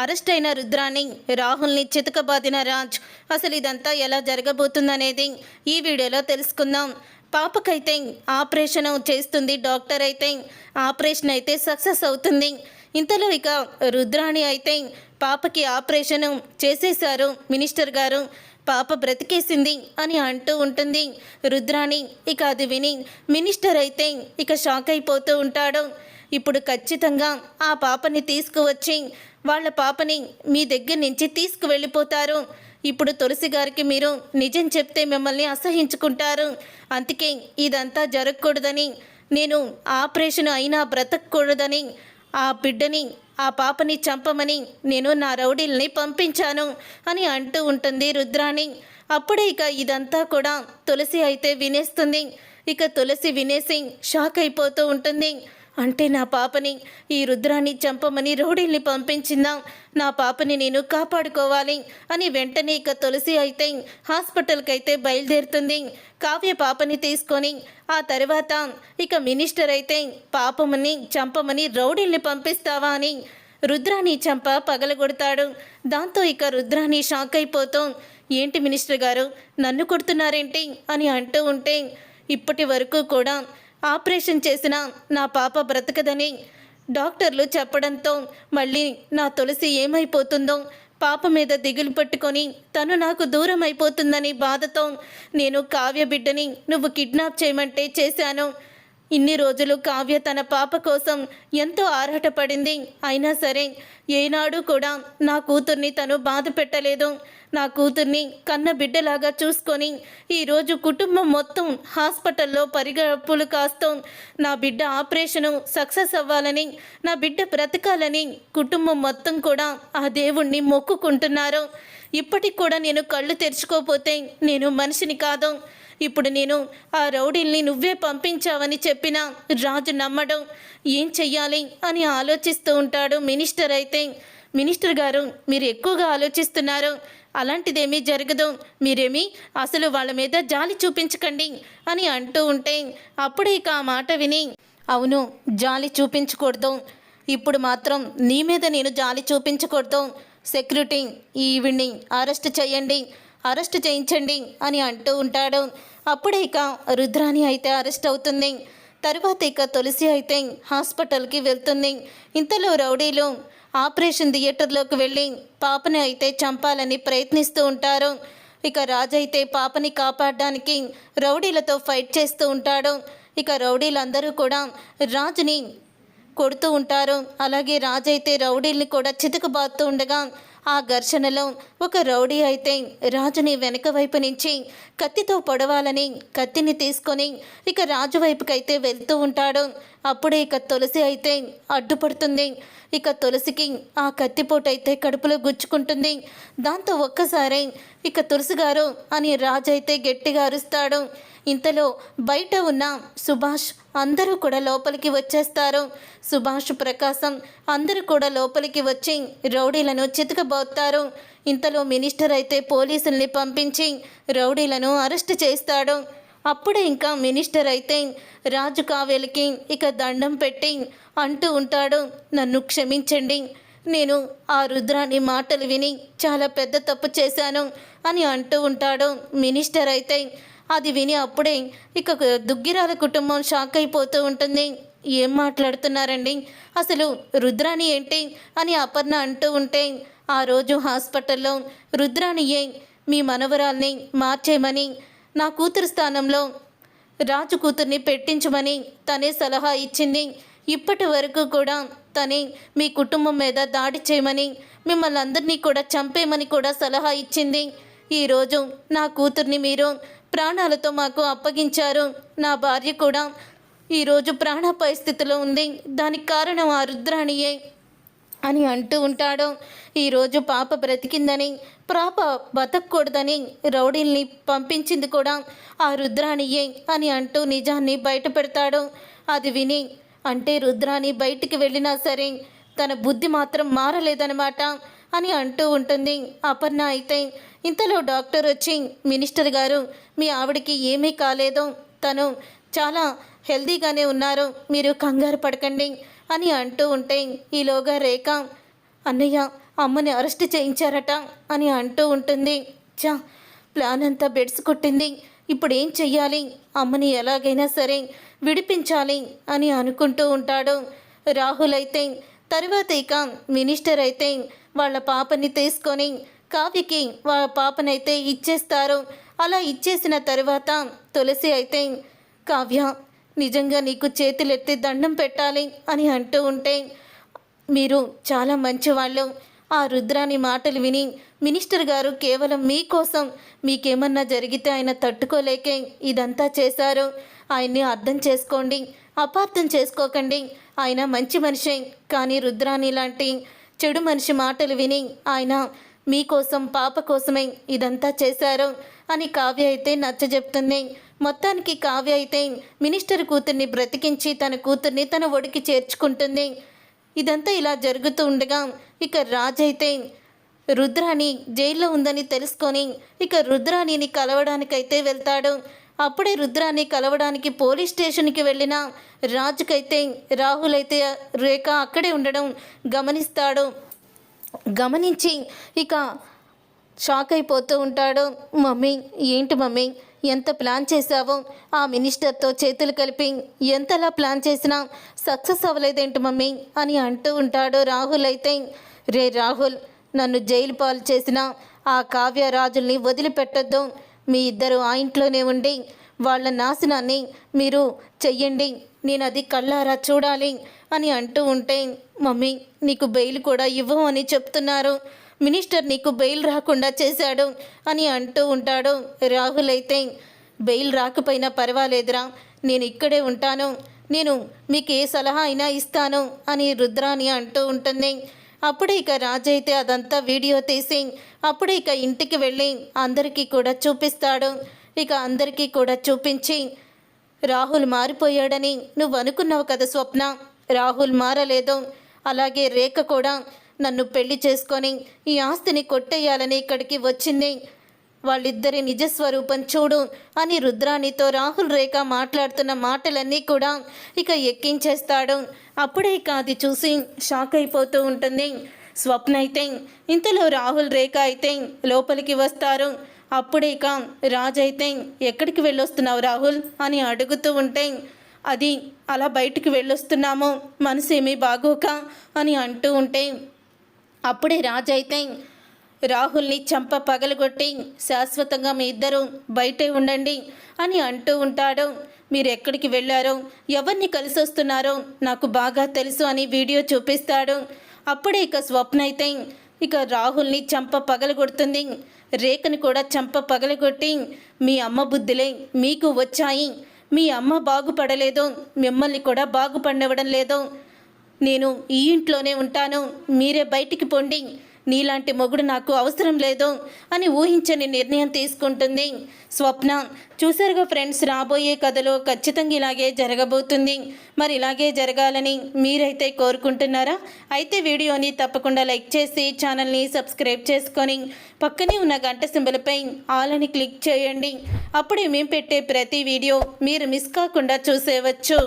Arrest అయిన రుద్రాని రాహుల్ని చితకబాదిన రాజ్. అసలు ఇదంతా ఎలా జరగబోతుందనేది ఈ వీడియోలో తెలుసుకుందాం. పాపకైతే ఆపరేషన్ చేస్తుంది డాక్టర్ అయితే ఆపరేషన్ అయితే సక్సెస్ అవుతుంది. ఇంతలో ఇక రుద్రాణి అయితే పాపకి ఆపరేషన్ చేసేశారు మినిస్టర్ గారు. పాప బ్రతికేసింది అని అంటూ ఉంటుంది రుద్రాణి. ఇక అది విని మినిస్టర్ అయితే ఇక షాక్ అయిపోతూ ఉంటాడు. ఇప్పుడు ఖచ్చితంగా ఆ పాపని తీసుకువచ్చి వాళ్ళ పాపని మీ దగ్గర నుంచి తీసుకువెళ్ళిపోతారు. ఇప్పుడు తులసి గారికి మీరు నిజం చెప్తే మిమ్మల్ని అసహించుకుంటారు. అందుకే ఇదంతా జరగకూడదని నేను ఆపరేషన్ అయినా బ్రతకూడదని ఆ బిడ్డని ఆ పాపని చంపమని నేను నా రౌడీల్ని పంపించాను అని అంటూ ఉంటుంది రుద్రాణి. అప్పుడే ఇక ఇదంతా కూడా తులసి అయితే వినేస్తుంది. ఇక తులసి వినేసి షాక్ అయిపోతూ ఉంటుంది. అంటే నా పాపని ఈ రుద్రాన్ని చంపమని రౌడీల్ని పంపించిందా. నా పాపని నేను కాపాడుకోవాలి అని వెంటనే ఇక తులసి అయితే హాస్పిటల్కి అయితే బయలుదేరుతుంది. కావ్య పాపని తీసుకొని ఆ తర్వాత ఇక మినిస్టర్ అయితే పాపమని చంపమని రౌడీల్ని పంపిస్తావా అని రుద్రాని చంప పగలగొడతాడు. దాంతో ఇక రుద్రాని షాక్ అయిపోతాం. ఏంటి మినిస్టర్ గారు నన్ను కొడుతున్నారేంటి అని అంటూ ఉంటే ఇప్పటి వరకు కూడా ఆపరేషన్ చేసిన నా పాప బ్రతకదని డాక్టర్లు చెప్పడంతో మళ్ళీ నా తులసి ఏమైపోతుందో పాప మీద దిగులు పట్టుకొని తను నాకు దూరం అయిపోతుందని బాధతో నేను కావ్య బిడ్డని నువ్వు కిడ్నాప్ చేయమంటే చేశాను. ఇన్ని రోజులు కావ్య తన పాప కోసం ఎంతో ఆరాటపడింది. అయినా సరే ఏనాడు కూడా నా కూతుర్ని తను బాధ పెట్టలేదు. నా కూతుర్ని కన్న బిడ్డలాగా చూసుకొని ఈరోజు కుటుంబం మొత్తం హాస్పిటల్లో పరిగెప్పులు కాస్తూ నా బిడ్డ ఆపరేషను సక్సెస్ అవ్వాలని నా బిడ్డ బ్రతకాలని కుటుంబం మొత్తం కూడా ఆ దేవుణ్ణి మొక్కుకుంటున్నారు. ఇప్పటికి కూడా నేను కళ్ళు తెరుచుకోపోతే నేను మనిషిని కాదు. ఇప్పుడు నేను ఆ రౌడీల్ని నువ్వే పంపించావని చెప్పిన రాజు నమ్మడం ఏం చెయ్యాలి అని ఆలోచిస్తూ ఉంటాడు మినిస్టర్ అయితే. మినిస్టర్ గారు మీరు ఎక్కువగా ఆలోచిస్తున్నారు. అలాంటిదేమీ జరగదు. మీరేమీ అసలు వాళ్ళ మీద జాలి చూపించకండి అని అంటూ ఉంటే అప్పుడే ఇక ఆ మాట విని అవును జాలి చూపించకూడదు. ఇప్పుడు మాత్రం నీ మీద నేను జాలి చూపించకూడదు. సెక్యూరిటీ ఈవినింగ్ అరెస్ట్ చేయండి. అరెస్ట్ చేయించండి అని అంటూ ఉంటాడు. అప్పుడే ఇక రుద్రాని అయితే అరెస్ట్ అవుతుంది. తరువాత ఇక తులసి అయితే హాస్పిటల్కి వెళ్తుంది. ఇంతలో రౌడీలు ఆపరేషన్ థియేటర్లోకి వెళ్ళి పాపని అయితే చంపాలని ప్రయత్నిస్తూ ఉంటారు. ఇక రాజు అయితే పాపని కాపాడడానికి రౌడీలతో ఫైట్ చేస్తూ ఉంటాడు. ఇక రౌడీలందరూ కూడా రాజుని కొడుతూ ఉంటారు. అలాగే రాజు అయితే రౌడీల్ని కూడా చితుకుబాతూ ఉండగా ఆ ఘర్షణలో ఒక రౌడీ అయితే రాజుని వెనక వైపు నుంచి కత్తితో పొడవాలని కత్తిని తీసుకొని ఇక రాజు వైపుకైతే వెళ్తూ ఉంటాడు. అప్పుడే ఇక తులసి అయితే అడ్డుపడుతుంది. ఇక తులసికి ఆ కత్తిపోటు అయితే కడుపులో గుచ్చుకుంటుంది. దాంతో ఒక్కసారి ఇక తులసి గారు అని రాజు అయితే గట్టిగా అరుస్తాడు. ఇంతలో బయట ఉన్న సుభాష్ అందరూ కూడా లోపలికి వచ్చేస్తారు. సుభాష్ ప్రకాశం అందరూ కూడా లోపలికి వచ్చి రౌడీలను చితక చితకబోతారు ఇంతలో మినిస్టర్ అయితే పోలీసుల్ని పంపించి రౌడీలను అరెస్ట్ చేస్తాడు. అప్పుడే ఇంకా మినిస్టర్ అయితే రాజు కావేలికి ఇక దండం పెట్టి అంటూ ఉంటాడు నన్ను క్షమించండి. నేను ఆ రుద్రాని మాటలు విని చాలా పెద్ద తప్పు చేశాను అని అంటూ ఉంటాడు మినిస్టర్ అయితే. అది విని అప్పుడే ఇక దుగ్గిరాల కుటుంబం షాక్ అయిపోతూ ఉంటుంది. ఏం మాట్లాడుతున్నారండి? అసలు రుద్రాని ఏంటి? అని అపర్ణ అంటూ ఉంటే ఆ రోజు హాస్పిటల్లో రుద్రానియే మీ మనవరాల్ని మార్చేయమని నా కూతురు స్థానంలో రాజు కూతుర్ని పెట్టించమని తనే సలహా ఇచ్చింది. ఇప్పటి వరకు కూడా తనే మీ కుటుంబం మీద దాడి చేయమని మిమ్మల్ని అందరినీ కూడా చంపేయమని కూడా సలహా ఇచ్చింది. ఈరోజు నా కూతుర్ని మీరు ప్రాణాలతో మాకు అప్పగించారు. నా భార్య కూడా ఈరోజు ప్రాణాపాయ స్థితిలో ఉంది. దానికి కారణం ఆ రుద్రాణియే అని అంటూ ఉంటాడు. ఈరోజు పాప బ్రతికిందని పాప బతకూడదని రౌడీల్ని పంపించింది కూడా ఆ రుద్రాణియే అని అంటూ నిజాన్ని బయట పెడతాడు. అది విని అంటే రుద్రాణి బయటికి వెళ్ళినా సరే తన బుద్ధి మాత్రం మారలేదనమాట అని అంటూ ఉంటుంది. అపర్ణ అయితే ఇంతలో డాక్టర్ వచ్చి మినిస్టర్ గారు మీ ఆవిడకి ఏమీ కాలేదు. తను చాలా హెల్దీగానే ఉన్నారు. మీరు కంగారు పడకండి. అని అంటూ ఉంటే ఈలోగా రేఖ అన్నయ్య అమ్మని అరెస్ట్ చేయించారట అని అంటూ ఉంటుంది. చా ప్లాన్ అంతా బెడ్స్ కొట్టింది. ఇప్పుడు ఏం చెయ్యాలి? అమ్మని ఎలాగైనా సరే విడిపించాలి అని అనుకుంటూ ఉంటాడు. రాహుల్ అయితే తర్వాత ఇక మినిస్టర్ అయితే వాళ్ళ పాపని తీసుకొని కావ్యకి వాళ్ళ పాపనైతే ఇచ్చేస్తారు. అలా ఇచ్చేసిన తర్వాత తులసి అయితే కావ్య నిజంగా నీకు చేతులెత్తి దండం పెట్టాలి అని అంటూ ఉంటే మీరు చాలా మంచివాళ్ళు. ఆ రుద్రాని మాటలు విని మినిస్టర్ గారు కేవలం మీకోసం మీకేమన్నా జరిగితే ఆయన తట్టుకోలేకే ఇదంతా చేశారు. ఆయన్ని అర్థం చేసుకోండి అపార్థం చేసుకోకండి. ఆయన మంచి మనిషే కానీ రుద్రాని లాంటి చెడు మనిషి మాటలు విని ఆయన మీకోసం పాప కోసమే ఇదంతా చేశారు అని కావ్య అయితే నచ్చజెప్తుంది. మొత్తానికి కావ్య అయితే మినిస్టర్ కూతుర్ని బ్రతికించి తన కూతుర్ని తన ఒడికి చేర్చుకుంటుంది. ఇదంతా ఇలా జరుగుతూ ఉండగా ఇక రాజైతే రుద్రాణి జైల్లో ఉందని తెలుసుకొని ఇక రుద్రాణిని కలవడానికైతే వెళ్తాడు. అప్పుడే రుద్రాన్ని కలవడానికి పోలీస్ స్టేషన్కి వెళ్ళిన రాజుకైతే రాహుల్ అయితే రేఖ అక్కడే ఉండడం గమనిస్తాడు. గమనించి ఇక షాక్ అయిపోతూ ఉంటాడు. మమ్మీ ఏంటి మమ్మీ? ఎంత ప్లాన్ చేశావో? ఆ మినిస్టర్తో చేతులు కలిపి ఎంతలా ప్లాన్ చేసినా సక్సెస్ అవ్వలేదేంటి మమ్మీ? అని అంటూ ఉంటాడు రాహుల్ అయితే. రే రాహుల్ నన్ను జైలు పాలు చేసిన ఆ కావ్య రాజుల్ని వదిలిపెట్టొద్దు. మీ ఇద్దరు ఆ ఇంట్లోనే ఉండి వాళ్ళ నాశనాన్ని మీరు చెయ్యండి. నేను అది కళ్ళారా చూడాలి. అని అంటూ ఉంటే మమ్మీ నీకు బెయిల్ కూడా ఇవ్వం అని చెప్తున్నారు. మినిస్టర్ నీకు బెయిల్ రాకుండా చేశాడు అని అంటూ ఉంటాడు. రాహుల్ అయితే బెయిల్ రాకపోయినా పర్వాలేదురా నేను ఇక్కడే ఉంటాను. నేను మీకు ఏ సలహా అయినా ఇస్తాను అని రుద్రాని అంటూ ఉంటుంది. అప్పుడే ఇక రాజు అయితే అదంతా వీడియో తీసి అప్పుడే ఇక ఇంటికి వెళ్ళి అందరికీ కూడా చూపిస్తాడు. ఇక అందరికీ కూడా చూపించి రాహుల్ మారిపోయాడని నువ్వు అనుకున్నావు కదా స్వప్న? రాహుల్ మారలేదు. అలాగే రేఖ కూడా నన్ను పెళ్ళి చేసుకొని ఈ ఆస్తిని కొట్టేయాలని ఇక్కడికి వచ్చింది. వాళ్ళిద్దరి నిజస్వరూపం చూడు అని రుద్రాణితో రాహుల్ రేఖ మాట్లాడుతున్న మాటలన్నీ కూడా ఇక ఎక్కించేస్తాడు. అప్పుడే ఇక అది చూసి షాక్ అయిపోతూ ఉంటుంది. స్వప్న అయితే ఇంతలో రాహుల్ రేఖ అయితే లోపలికి వస్తారు. అప్పుడే ఇక రాజైతే అయితే ఎక్కడికి వెళ్ళొస్తున్నావు రాహుల్? అని అడుగుతూ ఉంటే అది అలా బయటికి వెళ్ళొస్తున్నాము మనసేమీ బాగోక అని అంటూ ఉంటే అప్పుడే రాజు రాహుల్ని చంప పగలగొట్టి శాశ్వతంగా మీ ఇద్దరు బయటే ఉండండి అని అంటూ ఉంటాడు. మీరు ఎక్కడికి వెళ్ళారో ఎవరిని కలిసి వస్తున్నారో నాకు బాగా తెలుసు అని వీడియో చూపిస్తాడు. అప్పుడే ఇక స్వప్న అయితే ఇక రాహుల్ని చంప పగలగొడుతుంది. రేఖని కూడా చంప పగలగొట్టి మీ అమ్మ బుద్ధులే మీకు వచ్చాయి. మీ అమ్మ బాగుపడలేదు మిమ్మల్ని కూడా బాగుపడనివ్వడం లేదు నేను ఈ ఇంట్లోనే ఉంటాను మీరే బయటికి పొండి. నీలాంటి మొగుడు నాకు అవసరం లేదు అని ఊహించని నిర్ణయం తీసుకుంటుంది. స్వప్న చూసారుగా ఫ్రెండ్స్ రాబోయే కథలో ఖచ్చితంగా ఇలాగే జరగబోతుంది. మరి ఇలాగే జరగాలని మీరైతే కోరుకుంటున్నారా? అయితే వీడియోని తప్పకుండా లైక్ చేసి ఛానల్ని సబ్స్క్రైబ్ చేసుకొని పక్కనే ఉన్న గంట సింబలపై ఆల్ అని క్లిక్ చేయండి. అప్పుడే మేము పెట్టే ప్రతి వీడియో మీరు మిస్ కాకుండా చూసేవచ్చు.